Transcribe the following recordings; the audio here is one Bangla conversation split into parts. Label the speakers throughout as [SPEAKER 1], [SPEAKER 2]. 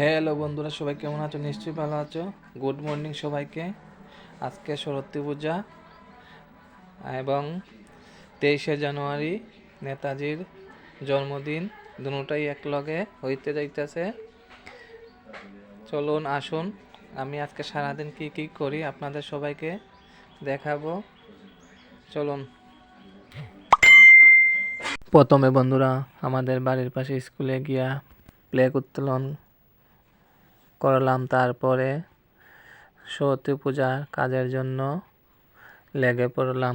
[SPEAKER 1] হ্যালো বন্ধুরা, সবাই কেমন আছো? নিশ্চয়ই ভালো আছো। গুড মর্নিং সবাইকে। আজকে সরস্বতী পূজা এবং তেইশে জানুয়ারি নেতাজির জন্মদিন। দুটাই একলগে হইতে যাইতেছে। চলুন, আসুন। আমি আজকে সারাদিন কি কি করি আপনাদের সবাইকে দেখাবো। চলুন। প্রথমে বন্ধুরা, আমাদের বাড়ির পাশে স্কুলে গিয়া প্লে উত্তোলন করলাম তারপরে সরস্বতী পূজার কাজের জন্য লেগে পড়লাম।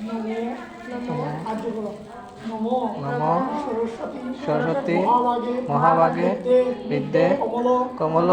[SPEAKER 2] Namo Namo Aduro. নমঃ।
[SPEAKER 1] সরস্বতী মহাভাগে বিদ্যে কমল।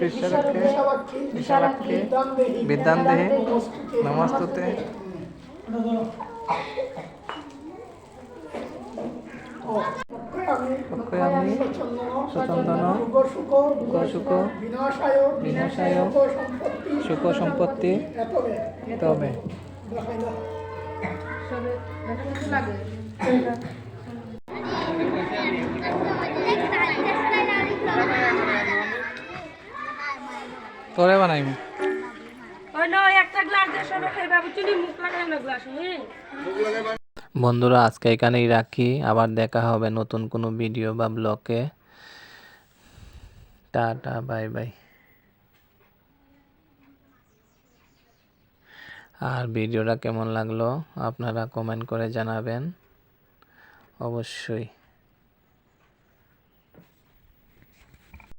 [SPEAKER 1] বিশ্বরক্ষে বিশালাক্ষী বিদ্যান দেহে নমস্তুতে। অক্ষয় আমি সচন্দন সুখ
[SPEAKER 2] বিনাশায় সম্পত্তি
[SPEAKER 1] সুখ সম্পত্তি তবে। তোরে বন্ধুরা আজকে এখানেই রাখি। আবার দেখা হবে নতুন কোনো ভিডিও বা ব্লগে টাটা বাই বাই আর ভিডিওটা কেমন লাগল আপনারা কমেন্ট করে জানাবেন। অবশ্যই।